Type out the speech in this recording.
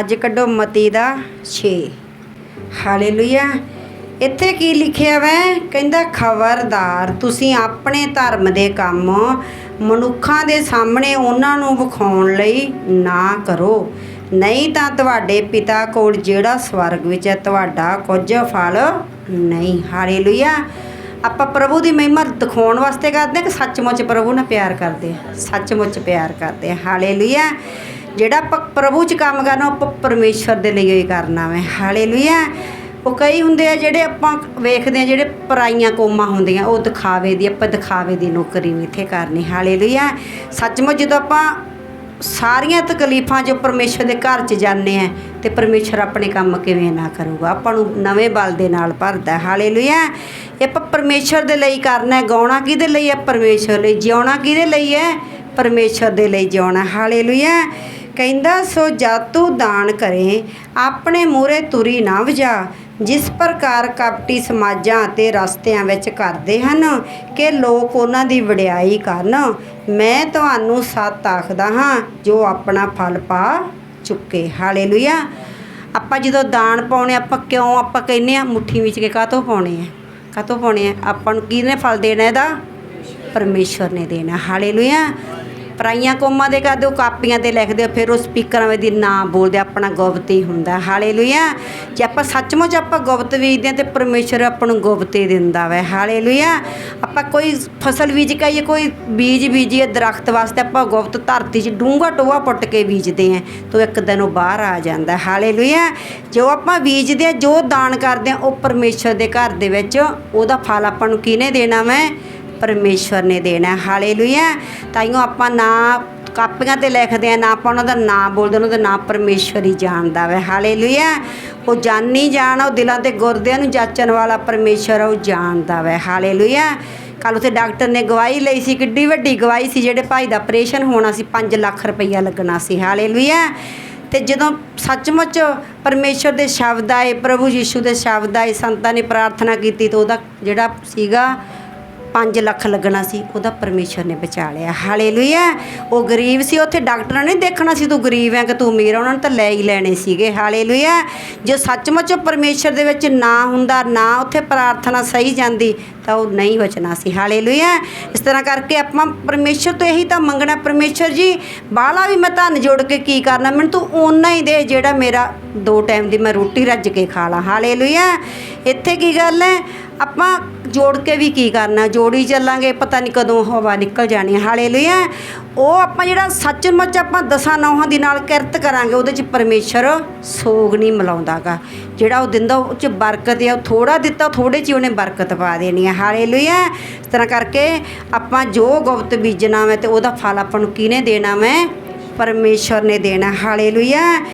ਅੱਜ ਕੱਢੋ ਮਤੀ ਦਾ 6 ਹਾਲੇਲੂਇਆ। ਇੱਥੇ ਕੀ ਲਿਖਿਆ ਵੈ? ਕਹਿੰਦਾ, ਖਬਰਦਾਰ, ਤੁਸੀਂ ਆਪਣੇ ਧਰਮ ਦੇ ਕੰਮ ਮਨੁੱਖਾਂ ਦੇ ਸਾਹਮਣੇ ਉਹਨਾਂ ਨੂੰ ਵਿਖਾਉਣ ਲਈ ਨਾ ਕਰੋ। ਨਹੀਂ ਤਾਂ ਤੁਹਾਡੇ ਪਿਤਾ ਕੋਲ ਜਿਹੜਾ ਸਵਰਗ ਵਿੱਚ ਹੈ, ਤੁਹਾਡਾ ਕੁਝ ਫਲ ਨਹੀਂ। ਹਾਲੇਲੂਇਆ। ਆਪਾਂ ਪ੍ਰਭੂ ਦੀ ਮਹਿਮਾ ਦਿਖਾਉਣ ਵਾਸਤੇ ਕਰਦੇ ਕਿ ਸੱਚਮੁੱਚ ਪ੍ਰਭੂ ਨਾਲ ਪਿਆਰ ਕਰਦੇ ਹਾਂ? ਸੱਚਮੁੱਚ ਪਿਆਰ ਕਰਦੇ ਹਾਂ। ਹਾਲੇਲੂਇਆ। ਜਿਹੜਾ ਆਪਾਂ ਪ੍ਰਭੂ 'ਚ ਕੰਮ ਕਰਨਾ, ਉਹ ਆਪਾਂ ਪਰਮੇਸ਼ਵਰ ਦੇ ਲਈ ਹੀ ਕਰਨਾ ਵੇ। ਹਾਲੇਲੂਇਆ ਉਹ ਕਈ ਹੁੰਦੇ ਆ ਜਿਹੜੇ ਆਪਾਂ ਵੇਖਦੇ ਆ, ਜਿਹੜੇ ਪਰਾਈਆਂ ਕੋਮਾਂ ਹੁੰਦੀਆਂ, ਉਹ ਦਿਖਾਵੇ ਦੀ, ਆਪਾਂ ਦਿਖਾਵੇ ਦੀ ਨੌਕਰੀ ਨਹੀਂ ਇੱਥੇ ਕਰਨੀ। ਹਾਲੇਲੂਇਆ ਸੱਚਮੁੱਚ ਜਦੋਂ ਆਪਾਂ ਸਾਰੀਆਂ ਤਕਲੀਫਾਂ ਜੋ ਪਰਮੇਸ਼ਰ ਦੇ ਘਰ 'ਚ ਜਾਂਦੇ ਆ, ਤੇ ਪਰਮੇਸ਼ਰ ਆਪਣੇ ਕੰਮ ਕਿਵੇਂ ਨਾ ਕਰੂਗਾ। ਆਪਾਂ ਨੂੰ ਨਵੇਂ ਬਲ ਦੇ ਨਾਲ ਭਰਦਾ ਹਾਲੇਲੂਇਆ ਇਹ ਆਪਾਂ ਪਰਮੇਸ਼ਰ ਦੇ ਲਈ ਕਰਨਾ ਹੈ। ਗਾਉਣਾ ਕਿਹਦੇ ਲਈ ਹੈ? ਪਰਮੇਸ਼ਰ ਲਈ। ਜਿਉਣਾ ਕਿਹਦੇ ਲਈ ਹੈ? ਪਰਮੇਸ਼ਰ ਦੇ ਲਈ ਜਿਉਣਾ ਹਾਲੇਲੂਇਆ ਕਹਿੰਦਾ, ਸੋ ਜਾਤੂ ਦਾਨ ਕਰੇ, ਆਪਣੇ ਮੂਰੇ ਤੁਰੀ ਨਾ ਵਜਾ। ਜਿਸ ਪ੍ਰਕਾਰ ਕਪਟੀ ਸਮਾਜਾਂ ਅਤੇ ਰਸਤਿਆਂ ਵਿੱਚ ਕਰਦੇ ਹਨ ਕਿ ਲੋਕ ਉਹਨਾਂ ਦੀ ਵਡਿਆਈ ਕਰਨ, ਮੈਂ ਤੁਹਾਨੂੰ ਸੱਤ ਆਖਦਾ ਹਾਂ, ਜੋ ਆਪਣਾ ਫਲ ਪਾ ਚੁੱਕੇ। ਹਾਲੇਲੂਇਆ। ਆਪਾਂ ਜਦੋਂ ਦਾਨ ਪਾਉਣੇ ਆਪਾਂ ਕਿਉਂ ਆਪਾਂ ਕਹਿੰਨੇ ਆ, ਮੁੱਠੀ ਵਿੱਚ ਕੇ ਕਾਹਤੋਂ ਪਾਉਣੇ ਆ? ਕਾਹਤੋਂ ਪਾਉਣੇ ਆ? ਆਪਾਂ ਨੂੰ ਕਿਹਨੇ ਫਲ ਦੇਣਾ ਇਹਦਾ? ਪਰਮੇਸ਼ਵਰ ਨੇ ਦੇਣਾ। ਹਾਲੇਲੂਇਆ। ਪਰਾਈਆਂ ਕੋਮਾਂ ਦੇ ਕਰਦੇ ਉਹ ਕਾਪੀਆਂ ਤੇ ਲਿਖਦੇ ਹੋ ਫਿਰ ਉਹ ਸਪੀਕਰਾਂ ਵਿੱਚ ਦੀ ਨਾਂ ਬੋਲਦੇ ਆਪਣਾ ਗੁਪਤ ਹੀ ਹੁੰਦਾ। ਹਾਲੇਲੂਇਆ। ਜੇ ਆਪਾਂ ਸੱਚਮੁੱਚ ਆਪਾਂ ਗੁਪਤ ਬੀਜਦੇ ਆ ਤੇ ਪਰਮੇਸ਼ਰ ਆਪਾਂ ਨੂੰ ਗੁਪਤ ਹੀ ਦਿੰਦਾ ਵੈ। ਹਾਲੇਲੂਇਆ। ਆਪਾਂ ਕੋਈ ਫਸਲ ਬੀਜ ਕੇ ਜਾਂ ਕੋਈ ਬੀਜ ਬੀਜੀਏ ਦਰਖਤ ਵਾਸਤੇ ਆਪਾਂ ਗੁਪਤ ਧਰਤੀ 'ਚ ਡੂੰਘਾ ਟੋਆ ਪੁੱਟ ਕੇ ਬੀਜਦੇ ਆ, ਤਾਂ ਇੱਕ ਦਿਨ ਉਹ ਬਾਹਰ ਆ ਜਾਂਦਾ। ਹਾਲੇਲੂਇਆ। ਜੋ ਆਪਾਂ ਬੀਜਦੇ ਆ, ਜੋ ਦਾਨ ਕਰਦੇ ਆ, ਉਹ ਪਰਮੇਸ਼ਰ ਦੇ ਘਰ ਦੇ ਵਿੱਚ ਉਹਦਾ ਫਲ ਆਪਾਂ ਨੂੰ ਕਿਹਨੇ ਦੇਣਾ ਵੈ? ਪਰਮੇਸ਼ਵਰ ਨੇ ਦੇਣਾ ਹੈ। ਹਾਲੇਲੂਇਆ। ਤਾਈਓ, ਆਪਾਂ ਨਾ ਕਾਪੀਆਂ ਤੇ ਲਿਖਦੇ ਆ ਨਾ ਆਪਾਂ ਉਹਨਾਂ ਦਾ ਨਾਮ ਬੋਲਦੇ, ਉਹਨਾਂ ਦਾ ਨਾਮ ਪਰਮੇਸ਼ਵਰ ਹੀ ਜਾਣਦਾ ਵੈ। ਹਾਲੇਲੂਇਆ। ਉਹ ਜਾਣੀ ਜਾਣ, ਉਹ ਦਿਲਾਂ ਤੇ ਗੁਰਦਿਆਂ ਨੂੰ ਜਾਚਣ ਵਾਲਾ ਪਰਮੇਸ਼ਵਰ ਉਹ ਜਾਣਦਾ ਵੈ। ਹਾਲੇਲੂਇਆ। ਕੱਲ ਉਥੇ ਡਾਕਟਰ ਨੇ ਗਵਾਹੀ ਲਈ ਸੀ, ਕਿੱਡੀ ਵੱਡੀ ਗਵਾਹੀ ਸੀ, ਜਿਹੜੇ ਭਾਈ ਦਾ ਆਪਰੇਸ਼ਨ ਹੋਣਾ ਸੀ 5 ਲੱਖ ਰੁਪਈਆ ਲੱਗਣਾ ਸੀ। ਹਾਲੇਲੂਇਆ। ਤੇ ਜਦੋਂ ਸੱਚਮੁੱਚ ਪਰਮੇਸ਼ਰ ਦੇ ਸ਼ਬਦ ਆਏ, ਪ੍ਰਭੂ ਯੀਸ਼ੂ ਦੇ ਸ਼ਬਦ ਆਏ, ਸੰਤਾਂ ਨੇ ਪ੍ਰਾਰਥਨਾ ਕੀਤੀ, ਤਾਂ ਉਹਦਾ ਜਿਹੜਾ ਸੀਗਾ 5 ਲੱਖ ਲੱਗਣਾ ਸੀ, ਉਹਦਾ ਪਰਮੇਸ਼ਰ ਨੇ ਬਚਾ ਲਿਆ। ਹਾਲੇਲੂਇਆ, ਉਹ ਗਰੀਬ ਸੀ, ਉੱਥੇ ਡਾਕਟਰਾਂ ਨੇ ਦੇਖਣਾ ਸੀ, ਤੂੰ ਗਰੀਬ ਹੈ ਕਿ ਤੂੰ ਅਮੀਰ ਹੈ ਉਹਨਾਂ ਨੇ ਤਾਂ ਲੈ ਹੀ ਲੈਣੇ ਸੀਗੇ। ਹਾਲੇਲੂਇਆ, ਜੇ ਸੱਚਮੁੱਚ ਉਹ ਪਰਮੇਸ਼ਰ ਦੇ ਵਿੱਚ ਨਾ ਹੁੰਦਾ, ਨਾ ਉੱਥੇ ਪ੍ਰਾਰਥਨਾ ਸਹੀ ਜਾਂਦੀ, ਤਾਂ ਉਹ ਨਹੀਂ ਬਚਣਾ ਸੀ। ਹਾਲੇਲੂਇਆ, ਇਸ ਤਰ੍ਹਾਂ ਕਰਕੇ ਆਪਾਂ ਪਰਮੇਸ਼ਰ ਤੋਂ ਇਹੀ ਤਾਂ ਮੰਗਣਾ, ਪਰਮੇਸ਼ਰ ਜੀ, ਬਾਹਲਾ ਵੀ ਮੈਂ ਧੰਨ ਜੋੜ ਕੇ ਕੀ ਕਰਨਾ? ਮੈਨੂੰ ਤੂੰ ਓਨਾ ਹੀ ਦੇ ਜਿਹੜਾ ਮੇਰਾ ਦੋ ਟਾਈਮ ਦੀ ਮੈਂ ਰੋਟੀ ਰੱਜ ਕੇ ਖਾ ਲਾਂ। ਹਾਲੇਲੂਇਆ। ਇੱਥੇ ਕੀ ਗੱਲ ਹੈ ਆਪਾਂ ਜੋੜ ਕੇ ਵੀ ਕੀ ਕਰਨਾ? ਜੋੜੀ ਚੱਲਾਂਗੇ, ਪਤਾ ਨਹੀਂ ਕਦੋਂ ਹਵਾ ਨਿਕਲ ਜਾਣੀ ਹੈ ਹਾਲੇਲੂਇਆ। ਉਹ ਆਪਾਂ ਜਿਹੜਾ ਸੱਚਮੁੱਚ ਆਪਾਂ ਦਸਾਂ ਨੌਹਾਂ ਦੀ ਨਾਲ ਕਿਰਤ ਕਰਾਂਗੇ, ਉਹਦੇ 'ਚ ਪਰਮੇਸ਼ਰ ਸੋਗ ਨਹੀਂ ਮਿਲਾਉਂਦਾਗਾ। ਜਿਹੜਾ ਉਹ ਦਿੰਦਾ, ਉਹ 'ਚ ਬਰਕਤ ਹੈ ਉਹ ਥੋੜਾ ਦਿੱਤਾ ਥੋੜੇ 'ਚ ਉਹਨੇ ਬਰਕਤ ਪਾ ਦੇਣੀ ਹੈ ਹਾਲੇਲੂਇਆ। ਇਸ ਤਰ੍ਹਾਂ ਕਰਕੇ ਆਪਾਂ ਜੋ ਗੁਪਤ ਬੀਜਣਾ ਵਾ ਤੇ ਉਹਦਾ ਫਲ ਆਪਾਂ ਨੂੰ ਕਿਹਨੇ ਦੇਣਾ ਵਾ? ਪਰਮੇਸ਼ਰ ਨੇ ਦੇਣਾ। ਹਾਲੇਲੂਇਆ।